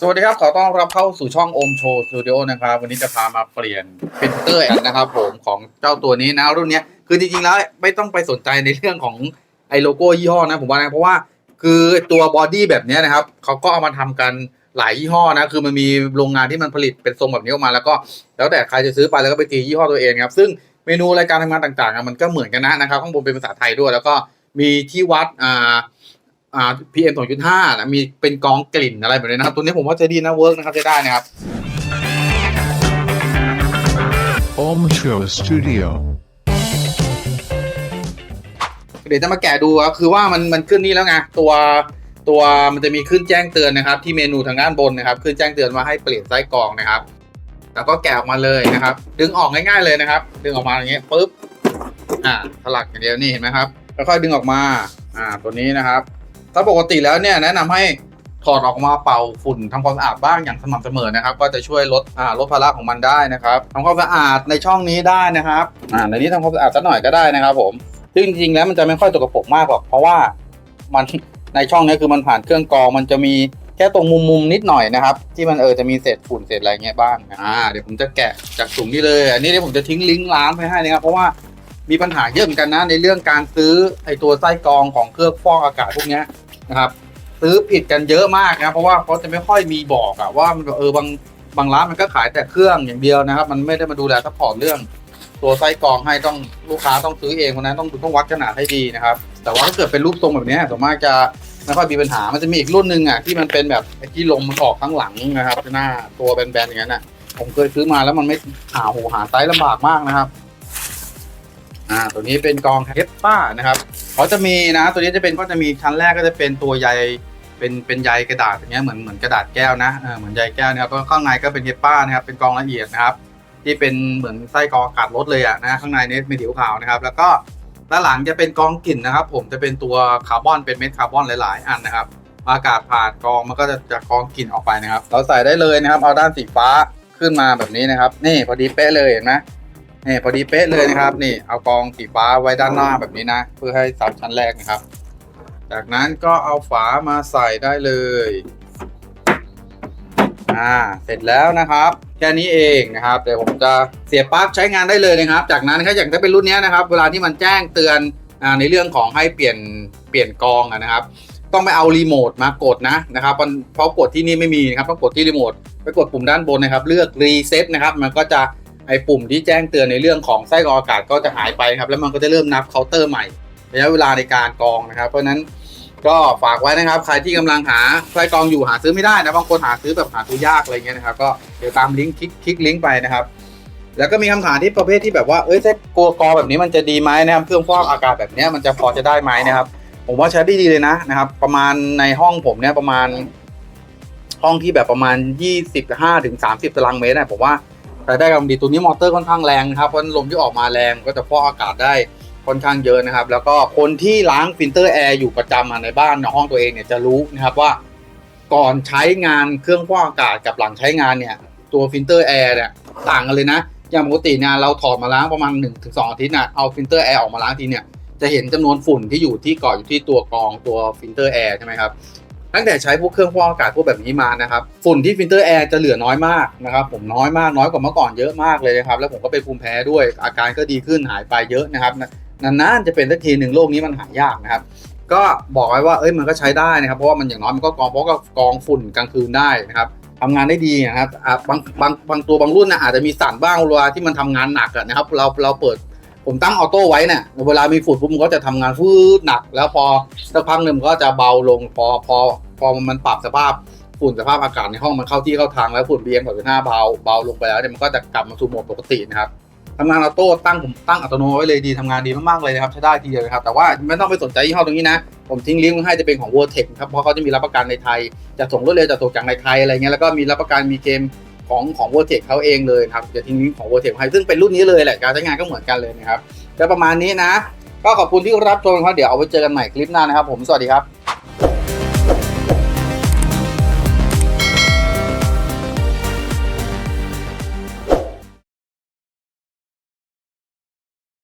สวัสดีครับ ขอต้อนรับเข้าสู่ช่องโอมโชว์สตูดิโอนะครับ วันนี้จะพามาเปลี่ยนฟิลเตอร์แอดนะครับผมของเจ้าตัวนี้นะรุ่นเนี้ยคือจริงๆแล้วไม่ต้องไปสนใจในเรื่องของไอ้โลโก้ยี่ห้อนะผมว่านะเพราะว่าคือตัวบอดี้แบบเนี้ยนะครับเขาก็เอามาทำกันหลายยี่ห้อนะคือมันมีโรงงานที่มันผลิตเป็นทรงแบบนี้ออกมาแล้วก็ แล้วแต่ใครจะซื้อไปแล้วก็ไปตียี่ห้อตัวเองครับซึ่งเมนูรายการทำงานต่างๆมันก็เหมือนกันนะนะครับข้างบนเป็นภาษาไทยด้วย แล้วก็มีที่วัดอ่า อ่า PM 2.5นะมีเป็นกองกลิ่นอะไรแบบนี้นะครับ ตัวนี้ผมว่าใช้ดีนะเวิร์กนะครับใช้ได้นะครับ Om Show Studio. เดี๋ยวจะมาแกะดูครับคือว่ามันมันขึ้นนี่แล้วไงตัวตัวมันจะมีขึ้นแจ้งเตือนนะครับ ที่เมนูทางด้านบนนะครับ ขึ้นแจ้งเตือนว่าให้เปลี่ยนไส้กรองนะครับ แล้วก็แกะออกมาเลยนะครับ ดึงออกง่ายๆเลยนะครับ ดึงออกมาอย่างเงี้ยปุ๊บอ่าถลักอย่างเดียวนี่เห็นไหมครับค่อยๆดึงออกมาอ่าตัวนี้นะครับ ถ้าปกติแล้วเนี่ยแนะนำให้ถอดออกมาเป่าฝุ่นทำความสะอาดบ้างอย่างสม่ำเสมอนะครับ ก็จะช่วยลดอ่าลดภาระของมันได้นะครับทำความสะอาดในช่องนี้ได้นะครับอ่าในนี้ทำความสะอาดสักหน่อยก็ได้นะครับ ผมซึ่งจริงๆแล้วมันจะไม่ค่อยตกกระปกมากหรอกเพราะว่ามันในช่องนี้คือมันผ่านเครื่องกรองมันจะมีแค่ตรงมุมๆนิดหน่อยนะครับ ที่มันเออจะมีเศษฝุ่นเศษอะไรเงี้ยบ้างอ่าเดี๋ยวผมจะแกะจากถุงนี้เลย อันนี้เดี๋ยวผมจะทิ้งลิงก์ร้านไปให้นะครับเพราะว่า มีปัญหาเยอะเหมือนกันนะในเรื่องการซื้อไอตัวไส้กรองของเครื่องฟอกอากาศพวกเนี้ยนะครับ ซื้อผิดกันเยอะมากนะเพราะว่าเขาจะไม่ค่อยมีบอกอะว่ามันเออบางบางร้านมันก็ขายแต่เครื่องอย่างเดียวนะครับ มันไม่ได้มาดูแลซัพพอร์ตเรื่อง ตัวไส้กรองให้ต้องลูกค้าต้องซื้อเองคนนั้นต้องต้องวัดขนาดให้ดีนะครับ แต่ว่าถ้าเกิดเป็นรูปทรงแบบนี้ส่วนมากจะไม่ค่อยมีปัญหา มันจะมีอีกรุ่นหนึ่งอะที่มันเป็นแบบไอ้ที่ลมมันออกข้างหลังนะครับหน้าตัวแบนๆอย่างนั้นอะผมเคยซื้อมาแล้วมันไม่หาหูหาไซส์ลำบากมากนะครับ อ่าตัวนี้เป็นกองเฮปป้านะครับเขาจะมีนะตัวนี้จะเป็นก็จะมีชั้นแรกก็จะเป็นตัวใยเป็นเป็นใยกระดาษอย่างเงี้ยเหมือนเหมือนกระดาษแก้วนะเออเหมือนใยแก้วนะครับแล้วข้างในก็เป็นเฮปป้านะครับเป็นกองละเอียดนะครับ ที่เป็นเหมือนไส้กรองอากรถเลยอะนะข้างในนี้เป็นผิวขาวนะครับ แล้วก็ด้านหลังจะเป็นกองกลิ่นนะครับ ผมจะเป็นตัวคาร์บอนเป็นเม็ดคาร์บอนหลาย ๆ อันนะครับ อากาศผ่านกองมันก็จะจะกองกลิ่นออกไปนะครับ เราใส่ได้เลยนะครับ เอาด้านสีฟ้าขึ้นมาแบบนี้นะครับ นี่พอดีเป๊ะเลยเห็นไหม นี่พอดีเป๊ะเลยนะครับ นี่เอากองสีฟ้าไว้ด้านหน้าแบบนี้นะ เพื่อให้ซับชั้นแรกนะครับ จากนั้นก็เอาฝามาใส่ได้เลยอ่าเสร็จแล้วนะครับแค่นี้เองนะครับเดี๋ยวผมจะเสียบปลั๊กใช้งานได้เลยนะครับ จากนั้นถ้าอย่างถ้าเป็นรุ่นนี้นะครับ เวลาที่มันแจ้งเตือนอ่าในเรื่องของให้เปลี่ยนเปลี่ยนกองนะครับ ต้องไปเอารีโมทมากดนะนะครับเพราะกดที่นี่ไม่มีนะครับต้องกดที่รีโมทไปกดปุ่มด้านบนนะครับ เลือกรีเซ็ตนะครับ มันก็จะ ไอปุ่มที่แจ้งเตือนในเรื่องของไส้กรองอากาศก็จะหายไปครับแล้วมันก็จะเริ่มนับเคาน์เตอร์ใหม่ระยะเวลาในการกรองนะครับ เพราะนั้นก็ฝากไว้นะครับ ใครที่กำลังหาไส้กรองอยู่หาซื้อไม่ได้นะบางคนหาซื้อแบบหาซื้อยากอะไรเงี้ยนะครับก็เดี๋ยวตามลิงก์คลิกคลิกลิงก์ไปนะครับ แล้วก็มีคำถามที่ประเภทที่แบบว่าเอ้ยไส้กลัวกรองแบบนี้มันจะดีไหมนะครับเครื่องฟอกอากาศแบบเนี้ยมันจะพอจะได้ไหมนะครับ ผมว่าใช้ได้ดีเลยนะนะครับ ประมาณในห้องผมเนี่ยประมาณห้องที่แบบประมาณ 25ถึง30 ตารางเมตรนะผมว่า ใช้ได้กำลังดีตัวนี้มอเตอร์ค่อนข้างแรงนะครับเพราะลมที่ออกมาแรงก็จะฟอกอากาศได้ค่อนข้างเยอะนะครับ แล้วก็คนที่ล้างฟิลเตอร์แอร์อยู่ประจำในบ้านในห้องตัวเองเนี่ยจะรู้นะครับว่า ก่อนใช้งานเครื่องฟอกอากาศกับหลังใช้งานเนี่ย ตัวฟิลเตอร์แอร์เนี่ยต่างกันเลยนะอย่างปกติเนี่ยเราถอดมาล้างประมาณ1นถึงสอาทิตย์นะเอาฟิลเตอร์แอร์ออกมาล้างทีเนี่ยจะเห็นจำนวนฝุ่นที่อยู่ที่เกาะอยู่ที่ตัวกรองตัวฟิลเตอร์แอร์ใช่ไหมครับ ตั้งแต่ใช้พวกเครื่องฟอกอากาศพวกแบบนี้มานะครับฝุ่นที่ฟิลเตอร์แอร์จะเหลือน้อยมากนะครับผมน้อยมากน้อยกว่าเมื่อก่อนเยอะมากเลยนะครับแล้วผมก็เป็นภูมิแพ้ด้วยอาการก็ดีขึ้นหายไปเยอะนะครับนานๆจะเป็นสักทีหนึ่งโรคนี้มันหายากนะครับก็บอกไว้ว่าเอ้ยมันก็ใช้ได้นะครับเพราะว่ามันอย่างน้อยมันก็กองเพราะก็กองฝุ่นกลางคืนได้นะครับทำงานได้ดีนะครับบางบางบางตัวบางรุ่นนะอาจจะมีสั่นบ้างเวลาที่มันทำงานหนักนะครับเราเราเปิด ผมตั้งออโต้ไว้เนี่ยเวลามีฝุ่นปุ๊บมันก็จะทำงานฟืดหนัก แล้วพอสักพักหนึ่งมันก็จะเบาลงพอพอพอมันปรับสภาพฝุ่นสภาพอากาศในห้องมันเข้าที่เข้าทางแล้วฝุ่น PM 2.5เบาเบาลงไปแล้วเนี่ยมันก็จะกลับมาสู่โหมดปกตินะครับทำงานออโต้ตั้งผมตั้งอัตโนมัติไว้เลยดีทำงานดีมากๆเลยนะครับใช้ได้ทีเดียวนะครับแต่ว่าไม่ต้องไปสนใจยี่ห้อตรงนี้นะ ผมทิ้งลิงก์ให้จะเป็นของ w o r t e ครับเพราะเขาจะมีรับประกันในไทยจะส่งรวดเร็วจะส่งจากในไทยอะไรเงี้ยแล้วก็มีรับประกันมีเกม ของของ w o r t e c เขาเองเลยครับจะทิ้งลิงก์ของ w o r t e c ให้ซึ่งเป็นรุ่นนี้เลยแหละการใช้งานก็เหมือนกันเลยนะครับก็ประมาณนี้นะ ก็ขอบคุณที่รับชมครับเดี๋ยวเอาไว้เจอกันใหม่คลิปหน้านะครับ ผมสวัสดีครับ